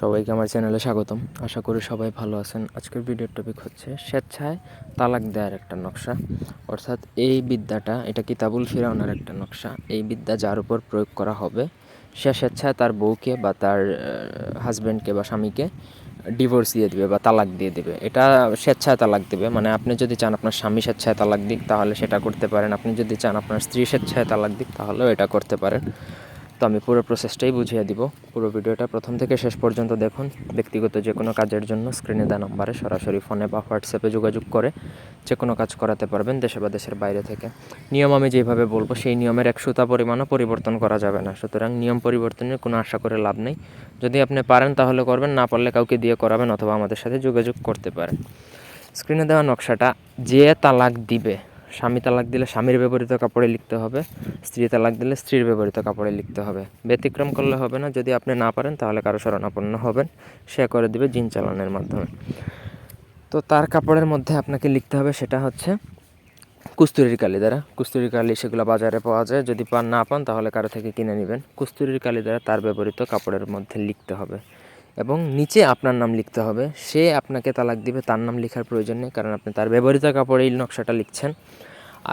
সবাইকে আমার চ্যানেলে স্বাগতম। আশা করি সবাই ভালো আছেন। আজকের ভিডিওর টপিক হচ্ছে স্বেচ্ছায় তালাক দেওয়ার একটা নকশা। অর্থাৎ এই বিদ্যাটা, এটা কিতাবুল ফিরাউনের একটা নকশা? এই বিদ্যা যার উপর প্রয়োগ করা হবে, সে স্বেচ্ছায় তার বউকে বা তার হাজব্যান্ডকে বা স্বামীকে ডিভোর্স দিয়ে দিবে বা তালাক দিয়ে দিবে। এটা স্বেচ্ছায় তালাক দিবে। মানে আপনি যদি চান আপনার স্বামী স্বেচ্ছায় তালাক দিক, তাহলে সেটা করতে পারেন। আপনি যদি চান আপনার স্ত্রী স্বেচ্ছায় তালাক দিক, তাহলেও এটা করতে পারেন। তো আমি পুরো প্রসেসটাই বুঝিয়ে দিব। পুরো ভিডিওটা প্রথম থেকে শেষ পর্যন্ত দেখুন। ব্যক্তিগত যে কোনো কাজের জন্য স্ক্রিনে দেওয়া নম্বরে সরাসরি ফোনে বা হোয়াটসঅ্যাপে যোগাযোগ করে যে কোনো কাজ করাতে পারবেন দেশে বা দেশের বাইরে থেকে। নিয়ম আমি যেভাবে বলব, সেই নিয়মের এক সুতা পরিমাণও পরিবর্তন করা যাবে না। সুতরাং নিয়ম পরিবর্তনের কোনো আশা করে লাভ নেই। যদি আপনি পারেন তাহলে করবেন, না পারলে কাউকে দিয়ে করাবেন অথবা আমাদের সাথে যোগাযোগ করতে পারেন। স্ক্রিনে দেওয়া নকশাটা যে তালাক দিবে স্বামী তালাক দিলে স্বামীর ব্যবহৃত কাপড়ে লিখতে হবে, স্ত্রী তালাক দিলে স্ত্রীর ব্যবহৃত কাপড়ে লিখতে হবে। ব্যতিক্রম করলে হবে না, যদি আপনি না পারেন তাহলে কারও শরণাপন্ন হবেন। সে করে দেবে জিন চালানের মাধ্যমে। তো তার কাপড়ের মধ্যে আপনাকে লিখতে হবে সেটা হচ্ছে কুস্তুরির কালি দ্বারা। কুস্তুরির কালি সেগুলো বাজারে পাওয়া যায়, যদি পান না পান তাহলে কারও থেকে কিনে নেবেন। কুস্তুরির কালি দ্বারা তার ব্যবহৃত কাপড়ের মধ্যে লিখতে হবে। এবং নিচে আপনার নাম লিখতে হবে। সে আপনাকে তালাক দিবে, তার নাম লেখার প্রয়োজন নেই, কারণ আপনি তার ব্যবহৃত কাপড়ে এই নকশাটা লিখছেন।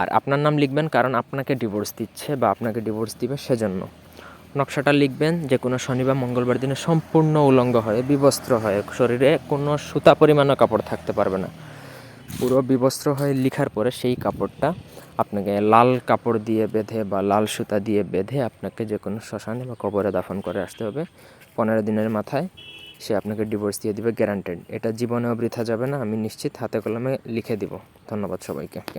আর আপনার নাম লিখবেন কারণ আপনাকে ডিভোর্স দিচ্ছে বা আপনাকে ডিভোর্স দিবে সেজন্য। নকশাটা লিখবেন যে কোনো শনি বা মঙ্গলবার দিনে সম্পূর্ণ উলঙ্গ হয়ে, বিবস্ত্র হয়ে, শরীরে কোনো সুতা পরিমাণও কাপড় থাকতে পারবে না। পুরো বিবস্ত্র হয়ে লিখার পরে সেই কাপড়টা আপনাকে লাল কাপড় দিয়ে বেঁধে বা লাল সুতা দিয়ে বেঁধে আপনাকে যে কোনো শ্মশানে বা কবরে দাফন করে আসতে হবে। পনেরো দিনের মাথায় সে আপনাকে ডিভোর্স দিয়ে দিবে গ্যারান্টেড এটা জীবনেও বৃথা যাবে না, আমি নিশ্চিত হাতে কলমে লিখে দিব। ধন্যবাদ সবাইকে।